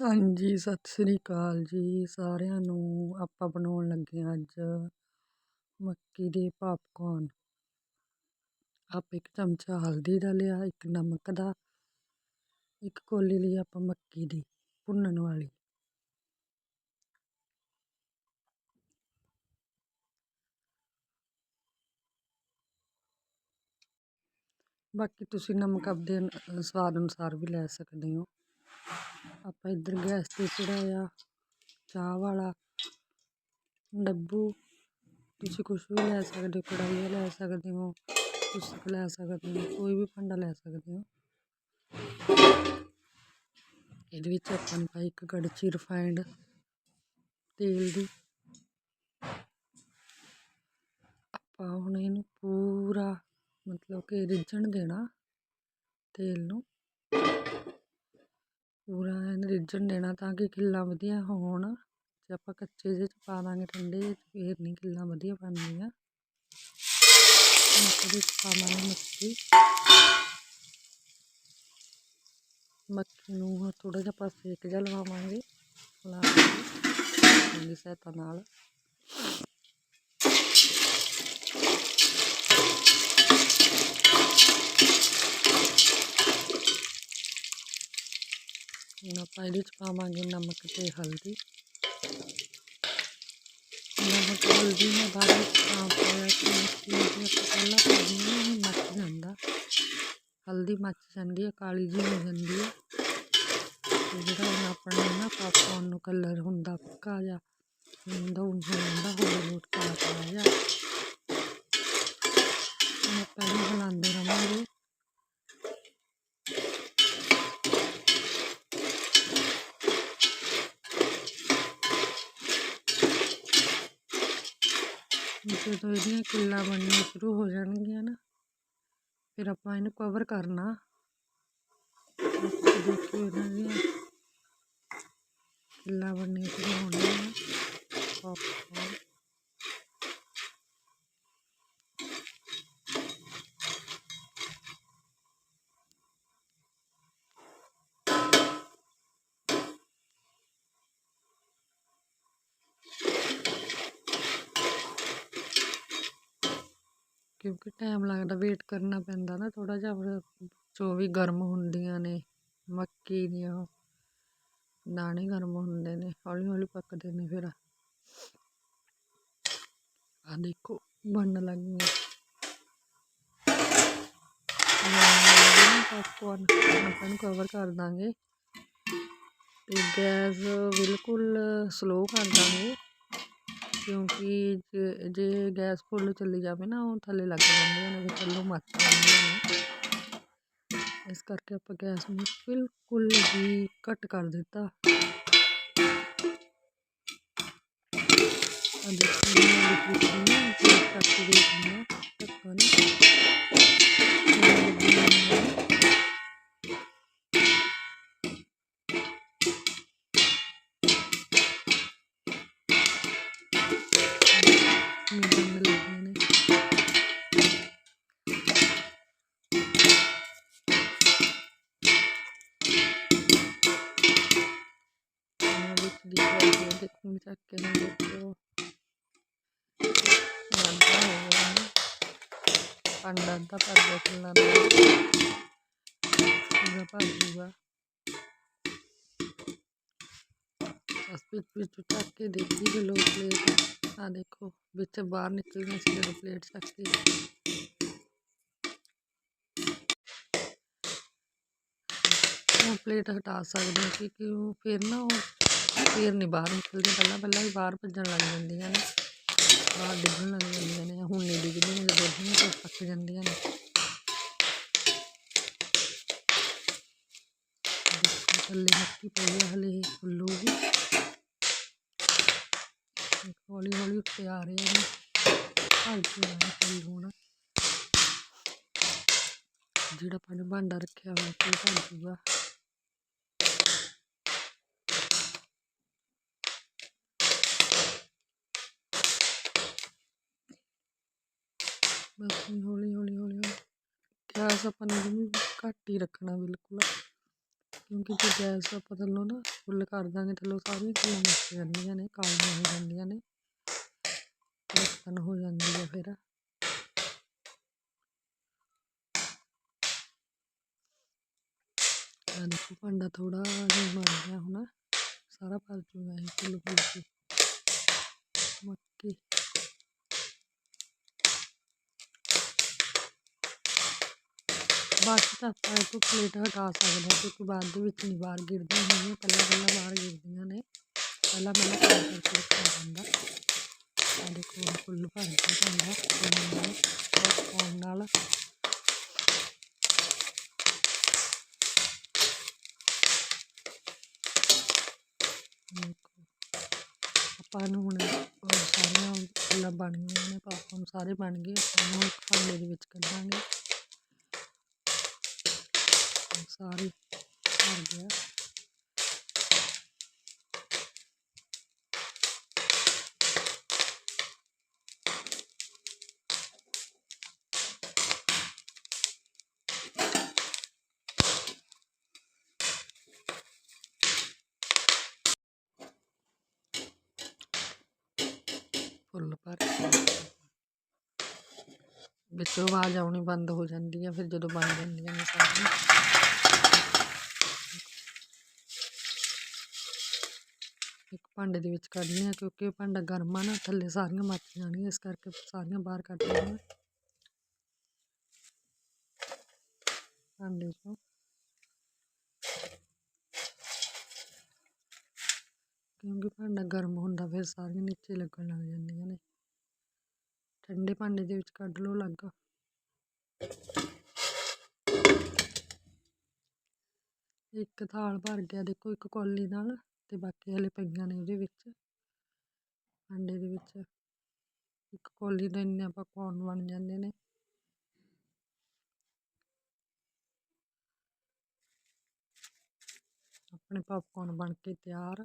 ਹਾਂਜੀ, ਸਤਿ ਸ੍ਰੀ ਅਕਾਲ ਜੀ ਸਾਰਿਆਂ ਨੂੰ। ਆਪਾਂ ਬਣਾਉਣ ਲੱਗੇ ਹਾਂ ਅੱਜ ਮੱਕੀ ਦੇ ਪਾਪਕੌਰਨ ਆਪ ਇੱਕ ਚਮਚਾ ਹਲਦੀ ਦਾ ਲਿਆ, ਇੱਕ ਨਮਕ ਦਾ, ਇੱਕ ਕੋਲੀ ਲਈ ਆਪਾਂ ਮੱਕੀ ਦੀ ਭੁੰਨਣ ਵਾਲੀ। ਬਾਕੀ ਤੁਸੀਂ ਨਮਕ ਆਪਦੇ ਸਵਾਦ ਅਨੁਸਾਰ ਵੀ ਲੈ ਸਕਦੇ ਹੋ। ਆਪਾਂ ਇੱਧਰ ਗੈਸ ਤੇ ਚੜ੍ਹਾਇਆ ਚਾਹ ਵਾਲਾ, ਡੱਬੂ। ਤੁਸੀਂ ਕੁਛ ਵੀ ਲੈ ਸਕਦੇ ਹੋ, ਕੜਾਹੀਆਂ ਲੈ ਸਕਦੇ ਹੋ ਕੁਸਕ ਲੈ ਸਕਦੇ ਹੋ, ਕੋਈ ਵੀ ਭਾਂਡਾ ਲੈ ਸਕਦੇ ਹੋ। ਇਹਦੇ ਵਿੱਚ ਆਪਾਂ ਨੇ ਪਾਈ ਇੱਕ ਕੜਛੀ ਰਿਫਾਈਂਡ ਤੇਲ ਦੀ। ਆਪਾਂ ਹੁਣ ਇਹਨੂੰ ਪੂਰਾ ਮਤਲਬ ਕਿ ਰਿੱਝਣ ਦੇਣਾ ਤੇਲ ਨੂੰ। ਪੂਰਾ ਐਨ ਰਿੱਝਣ ਦੇਣਾ ਤਾਂ ਕਿ ਖਿੱਲਾਂ ਵਧੀਆ ਹੋਣ। ਜੇ ਆਪਾਂ ਕੱਚੇ ਜਿਹੇ 'ਚ ਪਾ ਦਾਂਗੇ, ਠੰਡੇ ਜਿਹੇ 'ਚ, ਫੇਰ ਨਹੀਂ ਖਿੱਲਾਂ ਵਧੀਆ ਬਣਦੀਆਂ। ਮੱਕੀ 'ਚ ਪਾਵਾਂਗੇ ਮੱਕੀ। ਮੱਕੀ ਨੂੰ ਥੋੜਾ ਜਿਹਾ ਆਪਾਂ ਸੇਕ ਜਿਹਾ ਲਵਾਵਾਂਗੇ। ਲਾ ਕੇ ਦੀ ਸਹਾਇਤਾ ਨਾਲ। ਇਹਦੇ 'ਚ ਪਾਵਾਂਗੇ ਨਮਕ ਤੇ ਹਲਦੀ। ਨਮਕ, ਹਲਦੀ ਮੈਂ ਬਾਅਦ ਵਿੱਚ ਪਾ ਪਾਇਆ ਜੇ ਪਹਿਲਾਂ ਪਾਉਂਦੇ ਹਾਂ ਮੱਚ ਜਾਂਦਾ। ਹਲਦੀ ਮੱਚ ਜਾਂਦੀ ਹੈ, ਕਾਲੀ ਜਿਹੀ ਹੋ ਜਾਂਦੀ ਹੈ। ਤੇ ਜਿਹੜਾ ਹੁਣ ਆਪਣਾ ਨਾ ਪਾਪਕੌਰਨ ਨੂੰ ਕਲਰ ਹੁੰਦਾ ਪੱਕਾ ਜਿਹਾ ਹੁੰਦਾ ਹੋ ਹੋਰ ਲੋਟ ਕਾਲਾ ਕਾਲਾ ਜਿਹਾ ਹੁਣ ਆਪਾਂ ਇਹਨੂੰ ਹਿਲਾਉਂਦੇ ਰਹਾਂਗੇ ਜਦੋਂ ਇਹਦੀਆਂ ਕਿੱਲਾਂ ਬਣਨੀਆਂ ਸ਼ੁਰੂ ਹੋ ਜਾਣਗੀਆਂ ਨਾ, ਫਿਰ ਆਪਾਂ ਇਹਨੂੰ ਕਵਰ ਕਰਨਾ। ਦੇਖਿਓ ਇਹਨਾਂ ਦੀਆਂ ਕਿੱਲਾਂ ਬਣਨੀਆਂ ਸ਼ੁਰੂ ਹੋਣਗੀਆਂ। ਪਾਪਕੌਰਨ ਕਿਉਂਕਿ ਟਾਈਮ ਲੱਗਦਾ ਵੇਟ ਕਰਨਾ ਪੈਂਦਾ ਨਾ ਥੋੜ੍ਹਾ ਜਿਹਾ, ਫਿਰ ਜੋ ਵੀ ਗਰਮ ਹੁੰਦੀਆਂ ਨੇ, ਮੱਕੀ ਦੀਆਂ, ਦਾਣੇ ਗਰਮ ਹੁੰਦੇ ਨੇ ਹੌਲੀ ਹੌਲੀ ਪੱਕਦੇ ਨੇ ਫਿਰ। ਆ ਦੇਖੋ, ਬਣਨ ਲੱਗੀਆਂ ਪਾਪਕੌਰਨ ਆਪਾਂ ਨੂੰ ਕਵਰ ਕਰ ਦਾਂਗੇ। ਤੇ ਗੈਸ ਬਿਲਕੁਲ ਸਲੋ ਕਰ ਦਾਂਗੇ। ਕਿਉਂਕਿ ਜੇ ਜੇ ਗੈਸ ਫੁੱਲ ਚੱਲੀ ਜਾਵੇ ਨਾ ਉਹ ਥੱਲੇ ਲੱਗ ਜਾਂਦੀਆਂ ਨੇ ਫਿਰ ਥੱਲੋਂ ਮੱਚ ਜਾਂਦੀਆਂ ਨੇ ਇਸ ਕਰਕੇ ਆਪਾਂ ਗੈਸ ਨੂੰ ਬਿਲਕੁਲ ਹੀ ਘੱਟ ਕਰ ਦਿੱਤਾ ਆ ਦੇਖੋ ਮੈਂ ਲਿਖੀ ਨਾ ਚੈੱਕ ਕਰਕੇ ਦੇਖਦੀ ਹਾਂ ਪਾਉਂਦੇ ਦੇਖੋ ਚੱਕ ਕੇ ਨਾ ਦੇਖੋ ਅੱਧਾ ਹੋ ਗਿਆ ਨਾ ਭਾਂਡਾ ਅੱਧਾ ਭਰ ਗਿਆ ਕਿੰਨਾ ਦਾ ਪੂਰਾ ਭਰ ਜੂਗਾ ਬਸ ਵਿੱਚ ਵਿੱਚ ਚੱਕ ਕੇ ਦੇਖੀ ਚਲੋ ਪਲੇਟ ਆ ਦੇਖੋ ਵਿੱਚ ਬਾਹਰ ਨਿਕਲਣਾ ਸੀ ਜਦੋਂ ਫਿਰ ਨਹੀਂ ਬਾਹਰ ਨਿਕਲਦੀ ਪਹਿਲਾਂ ਪਹਿਲਾਂ ਹੀ ਬਾਹਰ ਭੱਜਣ ਲੱਗ ਜਾਂਦੀਆਂ ਨੇ। ਬਾਹਰ ਡਿੱਗਣ ਲੱਗ ਜਾਂਦੀਆਂ ਨੇ, ਹੁਣ ਨਹੀਂ ਡਿੱਗਦੀਆਂ, ਜਦੋਂ ਡਿੱਗਦੀਆਂ ਤਾਂ ਪੱਕ ਜਾਂਦੀਆਂ ਨੇ। ਦੇਖੋ ਥੱਲੇ ਮੱਕੀ ਪਈ ਹੈ ਹਲੇ ਇਹ ਫੁੱਲੂਗੀ ਹੌਲੀ ਹੌਲੀ ਉੱਤੇ ਆ ਰਹੇ ਨੇ ਹਲਕੇ ਨਾਲ ਫੁੱਲ ਹੋਣਾ। ਜਿਹੜਾ ਆਪਾਂ ਭਾਂਡਾ ਰੱਖਿਆ ਹੋਇਆ ਤੇ ਭਰ ਜੂਗਾ ਬਸ ਹੌਲੀ ਹੌਲੀ ਹੌਲੀ ਹੌਲੀ। ਗੈਸ ਆਪਾਂ ਨੇ ਜਿਵੇਂ ਘੱਟ ਹੀ ਰੱਖਣਾ ਬਿਲਕੁਲ। ਕਿਉਂਕਿ ਜੇ ਗੈਸ ਆਪਾਂ ਥੱਲੋਂ ਨਾ ਫੁੱਲ ਕਰ ਦਾਂਗੇ, ਥੱਲੋਂ ਸਾਰੀਆਂ ਚੀਜ਼ਾਂ ਮੱਚ ਜਾਂਦੀਆਂ ਨੇ, ਕਾਲੀਆਂ ਹੋ ਜਾਂਦੀਆਂ ਨੇ। ਢੱਕਣ ਹੋ ਜਾਂਦੀ ਹੈ ਫਿਰ। ਆ ਦੇਖੋ ਭਾਂਡਾ ਥੋੜਾ ਜਿਹਾ ਬਣ ਗਿਆ ਹੁਣ। ਸਾਰਾ ਭਰ ਜੂਗਾ ਇਹ ਫੁੱਲ ਫੁੱਲ ਕੇ ਮੱਕੀ ਬਾਕੀ ਤਾਂ ਆਪਾਂ ਇਹ ਤੋਂ ਪਲੇਟ ਹਟਾ ਸਕਦੇ ਹਾਂ, ਕਿਉਂਕਿ ਬਾਅਦ ਦੇ ਵਿੱਚ ਨਹੀਂ, ਬਾਹਰ ਗਿਰਦੀਆਂ ਹੈਗੀਆਂ ਪਹਿਲਾਂ ਪਹਿਲਾਂ ਬਾਹਰ ਗਿਰਦੀਆਂ ਨੇ। ਪਹਿਲਾਂ ਪਹਿਲਾਂ ਕਰ ਕਰਕੇ ਰੱਖਣਾ ਪੈਂਦਾ ਆ ਦੇਖੋ, ਹੁਣ ਫੁੱਲ ਭਰ ਕੇ ਭਾਂਡਾ ਪਾਉਣ ਨਾਲ ਪਾਉਣ ਨਾਲ ਆਪਾਂ ਨੂੰ ਹੁਣ ਸਾਰੀਆਂ ਫੁੱਲਾਂ ਬਣ ਗਈਆਂ ਨੇ ਪਾਪਾ ਨੂੰ ਸਾਰੇ ਬਣ ਗਏ, ਆਪਾਂ ਨੂੰ ਇੱਕ ਭਾਂਡੇ ਦੇ ਵਿੱਚ ਕੱਢਾਂਗੇ। ਸਾਰੀ ਭਰ ਗਿਆ। ਫੁੱਲ ਭਰ ਵਿੱਚੋਂ ਆਵਾਜ਼ ਆਉਣੀ ਬੰਦ ਹੋ ਜਾਂਦੀ ਹੈ ਫਿਰ ਜਦੋਂ ਬਣ ਜਾਂਦੀਆਂ ਨੇ ਸਾਰੀਆਂ। ਭਾਂਡੇ ਦੇ ਵਿੱਚ ਕੱਢਣੀ ਆ, ਕਿਉਂਕਿ ਭਾਂਡਾ ਗਰਮ ਆ ਨਾ, ਥੱਲੇ ਸਾਰੀਆਂ ਮੱਚ ਜਾਣਗੀਆਂ ਇਸ ਕਰਕੇ ਸਾਰੀਆਂ ਬਾਹਰ ਕੱਢ ਲਈਆਂ ਭਾਂਡੇ ਚੋਂ। ਕਿਉਂਕਿ ਭਾਂਡਾ ਗਰਮ ਹੁੰਦਾ, ਫਿਰ ਸਾਰੀਆਂ ਨੀਚੇ ਲੱਗਣ ਲੱਗ ਜਾਂਦੀਆਂ ਨੇ। ਠੰਡੇ ਭਾਂਡੇ ਦੇ ਵਿੱਚ ਕੱਢ ਲਓ ਅਲੱਗ। ਇੱਕ ਥਾਲ ਭਰ ਗਿਆ, ਦੇਖੋ ਇੱਕ ਕੌਲੀ ਨਾਲ। ਤੇ ਬਾਕੀ ਹਲੇ ਪਈਆਂ ਨੇ ਉਹਦੇ ਵਿੱਚ। ਭਾਂਡੇ ਦੇ ਵਿੱਚ। ਇੱਕ ਕੋਲੀ ਦੇ ਇੰਨੇ ਪਕਵਾਨ ਬਣ ਜਾਂਦੇ ਨੇ। ਆਪਣੇ ਪੌਪਕੌਰਨ ਬਣ ਕੇ ਤਿਆਰ।